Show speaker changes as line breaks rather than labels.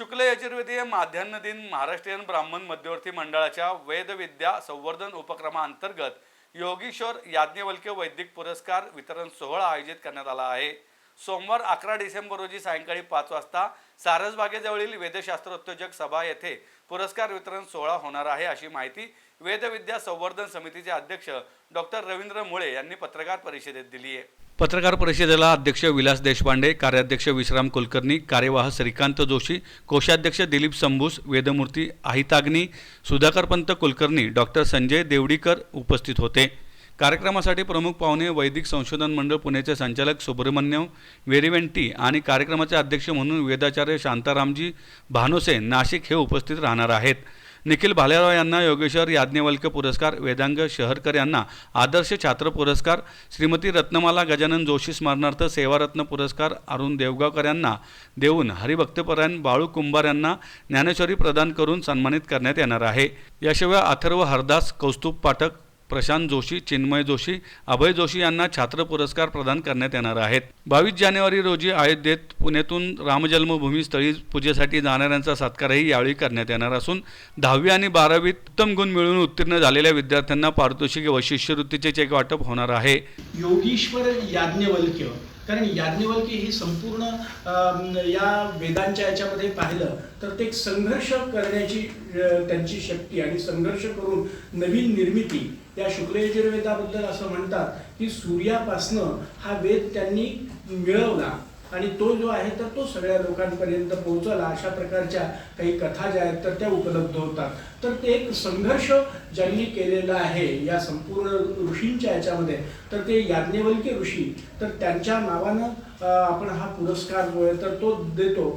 शुक्ल यचुर्वेदी दिन महाराष्ट्रीयन ब्राह्मण मध्यवर्ती मंडळाच्या वेदविद्या संवर्धन उपक्रमाअंतर्गत योगीश्वर याज्ञवल्क्य वैदिक पुरस्कार वितरण सोहळा आयोजित करण्यात आला आहे. सोमवार अकरा डिसेंबर रोजी सायंकाळी पाच वाजता सारसबागेजवळील वेदशास्त्रोत्तेजक सभा येथे पुरस्कार वितरण सोहळा होणार आहे अशी माहिती वेदविद्या संवर्धन समितीचे अध्यक्ष डॉक्टर रवींद्र मुळे यांनी पत्रकार परिषदेत दिली आहे. पत्रकार परिषदेला अध्यक्ष विलास देशपांडे कार्याध्यक्ष विश्राम कुलकर्णी कार्यवाह श्रीकांत जोशी कोषाध्यक्ष दिलीप संभूस वेदमूर्ती आहिताग्नी सुधाकरपंत कुलकर्णी डॉक्टर संजय देवडीकर उपस्थित होते. कार्यक्रमासाठी प्रमुख पाहुणे वैदिक संशोधन मंडळ पुण्याचे संचालक सुब्रमण्यम वेरिवेंटी आणि कार्यक्रमाचे अध्यक्ष म्हणून वेदाचार्य शांतारामजी भानुसे नाशिक हे उपस्थित राहणार आहेत. निखिल भालेराव यांना योगेश्वर याज्ञवल्क्य पुरस्कार वेदांग शहरकर यांना आदर्श छात्र पुरस्कार श्रीमती रत्नमाला गजानन जोशी स्मरणार्थ सेवारत्न पुरस्कार अरुण देवगावकर यांना देऊन हरिभक्तपरायण बाळू कुंभार यांना ज्ञानेश्वरी प्रदान करून सन्मानित करण्यात येणार आहे. याशिवाय अथर्व हरदास कौस्तुभ पाठक प्रशांत जोशी चिन्मय जोशी अभय जोशी यांना छात्र पुरस्कार प्रदान करण्यात येणार आहेत. बावीस जानेवारी रोजी अयोध्येत पुण्यातून रामजन्मभूमी स्थळी पूजेसाठी जाणाऱ्यांचा सत्कारही यावेळी करण्यात येणार असून दहावी आणि बारावीत उत्तम गुण मिळवून उत्तीर्ण झालेल्या विद्यार्थ्यांना पारितोषिक व शिष्यवृत्तीचे चेक वाटप होणार आहे.
योगीश्वर याज्ञवल्क्य कारण याज्ञवल्की ही संपूर्ण या वेदांच्या याच्यामध्ये पाहिलं तर ते एक संघर्ष करण्याची त्यांची शक्ती आणि संघर्ष करून नवीन निर्मिती या शुक्ल यजुर्वेदाबद्दल असं म्हणतात की सूर्यापासनं हा वेद त्यांनी मिळवला. आणि तो जो आहे तर तो सगळ्या लोकांपर्यंत पोहोचला. अशा प्रकारच्या काही कथा ज्या आहेत तर त्या उपलब्ध होतात. तर ते एक संघर्ष ज्यांनी केलेला आहे या संपूर्ण ऋषींच्या याच्यामध्ये तर ते याज्ञवल्क्य ऋषी तर त्यांच्या नावानं आपण हा पुरस्कार जो आहे तर तो देतो.